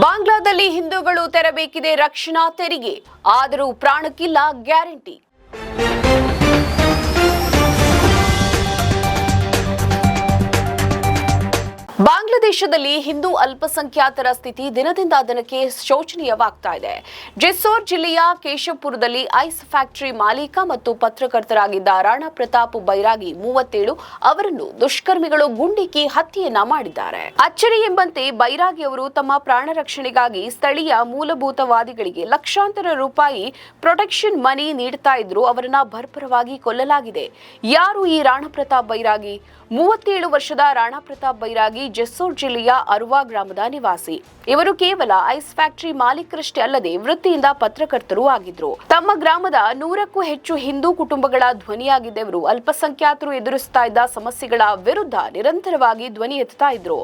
ಬಾಂಗ್ಲಾದಲ್ಲಿ ಹಿಂದೂಗಳು ತೆರಬೇಕಿದೆ ರಕ್ಷಣಾ ತೆರಿಗೆ. ಆದರೂ ಪ್ರಾಣಕ್ಕಿಲ್ಲ ಗ್ಯಾರಂಟಿ. ಬಾಂಗ್ಲಾದೇಶದಲ್ಲಿ ಹಿಂದೂ ಅಲ್ಪಸಂಖ್ಯಾತರ ಸ್ಥಿತಿ ದಿನದಿಂದ ದಿನಕ್ಕೆ ಶೋಚನೀಯವಾಗ್ತಾ ಇದೆ. ಜೆಸ್ಸೋರ್ ಜಿಲ್ಲೆಯ ಕೇಶವಪುರದಲ್ಲಿ ಐಸ್ ಫ್ಯಾಕ್ಟರಿ ಮಾಲೀಕ ಮತ್ತು ಪತ್ರಕರ್ತರಾಗಿದ್ದ ರಾಣಾ ಪ್ರತಾಪ್ ಬೈರಾಗಿ ಮೂವತ್ತೇಳು ಅವರನ್ನು ದುಷ್ಕರ್ಮಿಗಳು ಗುಂಡಿಕ್ಕಿ ಹತ್ಯೆಯನ್ನ ಮಾಡಿದ್ದಾರೆ. ಅಚ್ಚರಿ ಎಂಬಂತೆ ಬೈರಾಗಿ ಅವರು ತಮ್ಮ ಪ್ರಾಣ ರಕ್ಷಣೆಗಾಗಿ ಸ್ಥಳೀಯ ಮೂಲಭೂತವಾದಿಗಳಿಗೆ ಲಕ್ಷಾಂತರ ರೂಪಾಯಿ ಪ್ರೊಟೆಕ್ಷನ್ ಮನಿ ನೀಡುತ್ತಾ ಇದ್ರು. ಅವರನ್ನ ಭರ್ಪರವಾಗಿ ಕೊಲ್ಲಲಾಗಿದೆ. ಯಾರು ಈ ರಾಣಾ ಪ್ರತಾಪ್ ಬೈರಾಗಿ? ಮೂವತ್ತೇಳು ವರ್ಷದ ರಾಣಾ ಪ್ರತಾಪ್ ಬೈರಾಗಿ ಜೆಸ್ಸೋರ್ ಜಿಲ್ಲೆಯ ಅರುವಾ ಗ್ರಾಮದ ನಿವಾಸಿ. ಇವರು ಕೇವಲ ಐಸ್ ಫ್ಯಾಕ್ಟರಿ ಮಾಲೀಕರಷ್ಟೇ ಅಲ್ಲದೆ ವೃತ್ತಿಯಿಂದ ಪತ್ರಕರ್ತರೂ ಆಗಿದ್ರು. ತಮ್ಮ ಗ್ರಾಮದ ನೂರಕ್ಕೂ ಹೆಚ್ಚು ಹಿಂದೂ ಕುಟುಂಬಗಳ ಧ್ವನಿಯಾಗಿದ್ದವರು ಅಲ್ಪಸಂಖ್ಯಾತರು ಎದುರಿಸ್ತಾ ಇದ್ದ ಸಮಸ್ಯೆಗಳ ವಿರುದ್ಧ ನಿರಂತರವಾಗಿ ಧ್ವನಿ ಎತ್ತಾ ಇದ್ರು.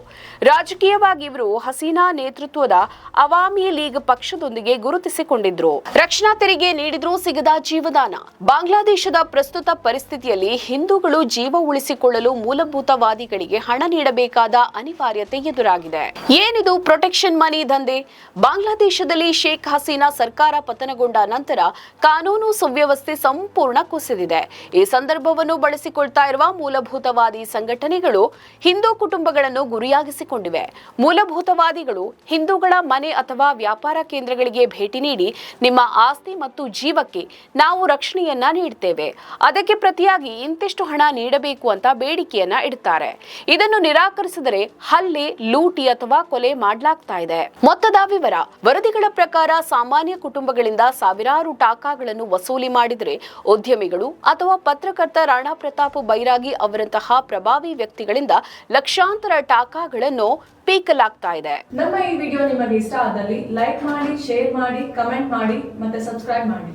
ರಾಜಕೀಯವಾಗಿ ಇವರು ಹಸೀನಾ ನೇತೃತ್ವದ ಅವಾಮಿ ಲೀಗ್ ಪಕ್ಷದೊಂದಿಗೆ ಗುರುತಿಸಿಕೊಂಡಿದ್ರು. ರಕ್ಷಣಾ ತೆರಿಗೆ ನೀಡಿದ್ರು ಸಿಗದ ಜೀವದಾನ. ಬಾಂಗ್ಲಾದೇಶದ ಪ್ರಸ್ತುತ ಪರಿಸ್ಥಿತಿಯಲ್ಲಿ ಹಿಂದೂಗಳು ಜೀವ ಉಳಿಸಿಕೊಳ್ಳಲು ಮೂಲಭೂತವಾದಿಗಳಿಗೆ ಹಣ ನೀಡಬೇಕಾದ ಅನಿವಾರ್ಯತೆ ಎದುರಾಗಿದೆ. ಏನಿದು ಪ್ರೊಟೆಕ್ಷನ್ ಮನಿ ದಂಧೆ? ಬಾಂಗ್ಲಾದೇಶದಲ್ಲಿ ಶೇಖ್ ಹಸೀನಾ ಸರ್ಕಾರ ಪತನಗೊಂಡ ನಂತರ ಕಾನೂನು ಸುವ್ಯವಸ್ಥೆ ಸಂಪೂರ್ಣ ಕುಸಿದಿದೆ. ಈ ಸಂದರ್ಭವನ್ನು ಬಳಸಿಕೊಳ್ತಾ ಇರುವ ಮೂಲಭೂತವಾದಿ ಸಂಘಟನೆಗಳು ಹಿಂದೂ ಕುಟುಂಬಗಳನ್ನು ಗುರಿಯಾಗಿಸಿಕೊಂಡಿವೆ. ಮೂಲಭೂತವಾದಿಗಳು ಹಿಂದೂಗಳ ಮನೆ ಅಥವಾ ವ್ಯಾಪಾರ ಕೇಂದ್ರಗಳಿಗೆ ಭೇಟಿ ನೀಡಿ ನಿಮ್ಮ ಆಸ್ತಿ ಮತ್ತು ಜೀವಕ್ಕೆ ನಾವು ರಕ್ಷಣೆಯನ್ನ ನೀಡುತ್ತೇವೆ ಅದಕ್ಕೆ ಪ್ರತಿಯಾಗಿ ಇಂತಿಷ್ಟು ಹಣ ನೀಡಬೇಕು ಅಂತ ಬೇಡಿಕೆಯನ್ನ ಇಡುತ್ತಾರೆ ಇದನ್ನು ನಿರಾಕರಿಸಿದರೆ ಹಲ್ಲೆ, ಲೂಟಿ ಅಥವಾ ಕೊಲೆ ಮಾಡಲಾಗ್ತಾ ಇದೆ. ಮೊತ್ತದ ವಿವರ, ವರದಿಗಳ ಪ್ರಕಾರ ಸಾಮಾನ್ಯ ಕುಟುಂಬಗಳಿಂದ ಸಾವಿರಾರು ಟಾಕಾಗಳನ್ನು ವಸೂಲಿ ಮಾಡಿದರೆ ಉದ್ಯಮಿಗಳು ಅಥವಾ ಪತ್ರಕರ್ತ ರಾಣಾ ಪ್ರತಾಪ್ ಬೈರಾಗಿ ಅವರಂತಹ ಪ್ರಭಾವಿ ವ್ಯಕ್ತಿಗಳಿಂದ ಲಕ್ಷಾಂತರ ಟಾಕಾಗಳನ್ನು ಪೀಕಲಾಗ್ತಾ ಇದೆ. ನಮ್ಮ ಈ ವಿಡಿಯೋ ನಿಮಗೆ ಇಷ್ಟ ಆದಲ್ಲಿ ಲೈಕ್ ಮಾಡಿ, ಶೇರ್ ಮಾಡಿ, ಕಮೆಂಟ್ ಮಾಡಿ ಮತ್ತೆ ಸಬ್ಸ್ಕ್ರೈಬ್ ಮಾಡಿ.